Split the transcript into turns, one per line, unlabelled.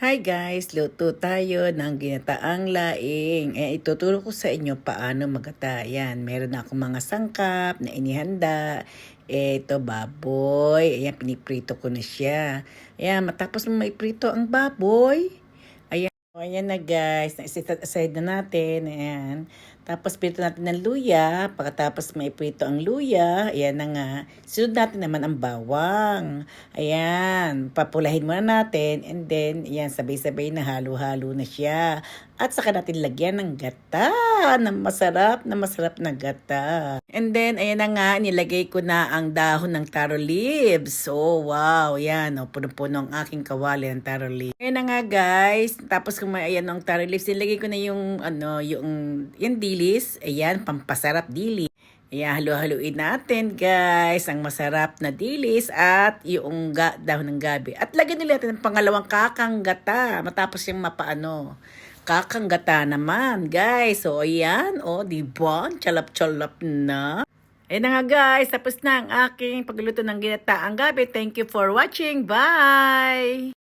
Hi guys, luto tayo ng ginataang laing. Eh, ituturo ko sa inyo paano magata. Yan, meron akong mga sangkap na inihanda. Ito, baboy. Ayan, piniprito ko na siya. Ayan, matapos mo maiprito ang baboy. Ayan, ayan na guys. Set aside na natin. Ayan. Tapos, prito natin ng luya. Pagkatapos maiprito ang luya, ayan na nga. Sunod natin naman ang bawang. Ayan. Papulahin muna natin. And then, ayan, sabay-sabay na halo-halo na siya. At saka natin lagyan ng gata. Na masarap, na masarap na gata. And then, ayan na nga, nilagay ko na ang dahon ng taro leaves. Oh, wow. Yan, oh, puno-puno ang aking kawali ng taro leaves. Ayan na nga, guys. Tapos kung may ayan ng taro leaves, nilagay ko na yung, ano, yung, yung dilis. Ayan, pampasarap dilis. Ayan, halo-haluin natin, guys. Ang masarap na dilis at yung ga- dahon ng gabi. At lagyan nila natin ang pangalawang kakang gata. Matapos yung mapaano. Kakang gata naman, guys. So, ayan. O, oh, di ba? Chalap-chalap na. Ayan na nga, guys. Tapos na ang aking pagluto ng ginataang gabi. Thank you for watching. Bye!